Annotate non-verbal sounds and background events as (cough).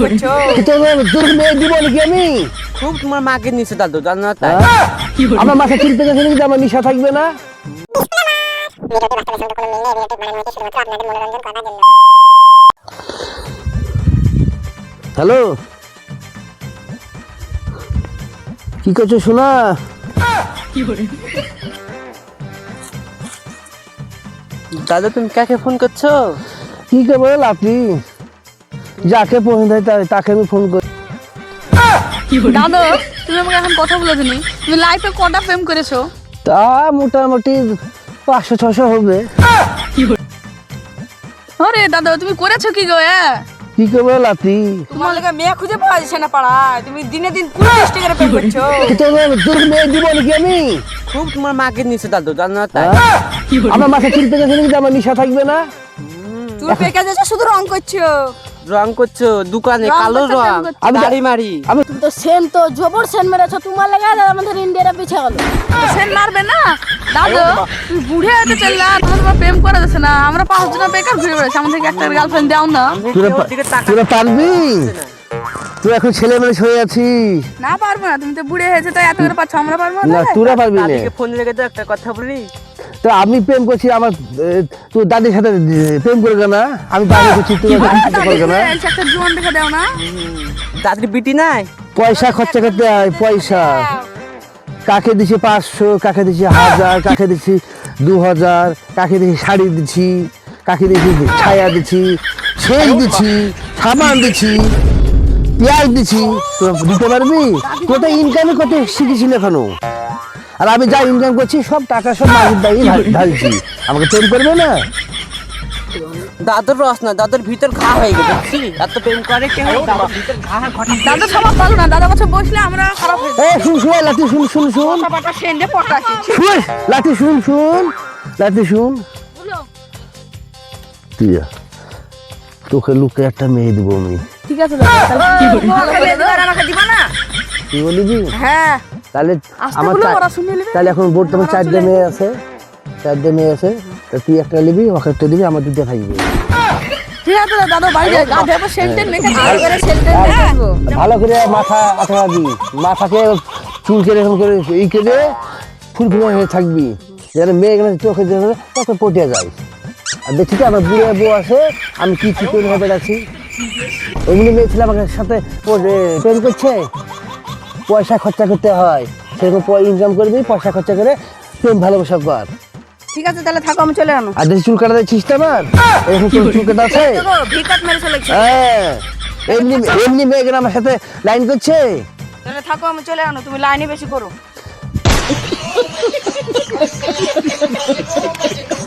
করছ তোর তোর মেয়ে দিব নাকি আমি? খুব তোমার মাকে নিচে দাদু জানো না তাই? হ্যাঁ? আমার মাথা চিনতে গেছে নাকি আমার নিশা থাকবে না। হ্যালো? কি করছ শোনা দাদা তুমি কাকে ফোন করছ? কি করব আপনি? যাকে হয় তা- তাকে আমি ফোন করি। দাদু তুমি আমাকে এখন কথা বলে দিনি। তুমি লাইফে কটা প্রেম করেছ? তা মোটামুটি পাঁচশো ছশো হবে। আরে দাদু তুমি করেছ কি গো এ? কি করব আপনি তোমার লেগে মেয়ে খুঁজে পাওয়া যাচ্ছে না পাড়ায়। তুমি দিনে দিন পুরো চেষ্টা করে প্রেম করছ। কি তোর মেয়ে দিব নাকি আমি? খুব তোমার মাকে নিচে দাদু জানো না তাই? হ্যাঁ? আমার মাথা চিনতে গেছে নাকি আমার নিশা থাকবে না? তুমি পেকে যাচ্ছ শুধু রং করছ। রং করছ দোকানে কালো রং আমি তো- দাড়ি মারি। আমি তো সেন তো জবর সেন মেরেছো তোমার লাগা আমাদের ইন্ডিয়াটা পিছে গেল সেন মারবে না? দাদু তুমি বুড়ে হতে চললা তোমার তোমার প্রেম করে যাচ্ছে না। আমরা পাঁচ পাঁচজন বেকার ঘুরে বেড়াচ্ছি আমাদেরকে একটা গার্লফ্রেন্ড দাও না। দিকে পারবি? তুই এখন ছেলে মেয়ে হয়ে আছি না পারব না তুমি তো বুড়ে হয়েছে তাই এত করে পাচ্ছ আমরা পারব না না তোরা পারবি না। ফোন রেখে তো একটা কথা বলি। তো আমি প্রেম করছি আমার তোর দাদির সাথে প্রেম করবে না। আমি দাদি করছি তুই করবে না। একটা জোয়ান দেখে দাও না। দাদির বিটি নাই? পয়সা খরচা করতে হয় পয়সা। কাকে দিছি পাঁচশো কাকে দিছি হাজার কাকে দিছি দু হাজার কাকে দিছি শাড়ি দিছি কাকে দিছি ছায়া দিছি সেল দিছি সামান দিছি পেঁয়াজ দিছি। তো দিতে পারবি? তোর তো ইনকামে কত শিখেছিল এখনও? আর আমি যা ইনকাম করছি সব টাকা সব মাঝের দাঁড়িয়ে ঢালছি। আমাকে প্রেম করবে না? দাদুর রস না দাদুর ভিতর ঘা হয়ে গেছে এত প্রেম করে কেন দাদুর ভিতর ঘা ঘটে দাদু সবার ভালো না দাদা কাছে বসলে আমরা খারাপ হয়ে এ শুন শুন লাঠি শুন শুন শুন। সেন্ডে শুন লাঠি শুন শুন লাঠি শুন। তুই তোকে লুকে একটা মেয়ে দিব আমি। ঠিক আছে দাদা বলিবি হ্যাঁ। তাহলে আমার। তাহলে এখন বর্তমান চারটে মেয়ে আছে। চারটে মেয়ে আছে। তা তুই একটা নিবি ওকে একটা দিবি আমার দুটো থাকবে ভালো করে করে মাথা আঠা দিবি মাথাকে চুল কেটে এরকম করে ই কেটে ফুল ফুল হয়ে থাকবি। যেন মেয়ে গেলে চোখে যেন তোকে পটিয়ে যায়। আর দেখছি তো আমার বুড়ো বউ আছে আমি কি কি করে হয়ে বেড়াচ্ছি এমনি মেয়ে ছেলে আমাকে সাথে প্রেম করছে? পয়সা খরচা করতে হয়। সেরকম ইনকাম করবি পয়সা খরচা করে প্রেম ভালোবাসা কর ঠিক আছে তাহলে থাকো আমি চলে গেলাম আর দেশি চুল কাটা ছিস তো আমার এরকম চুল চুল কাটা আছে? হ্যাঁ। এমনি এমনি মেয়েগুলো আমার সাথে লাইন করছে? তাহলে থাকো আমি চলে আনো তুমি লাইনই বেশি করো। (laughs)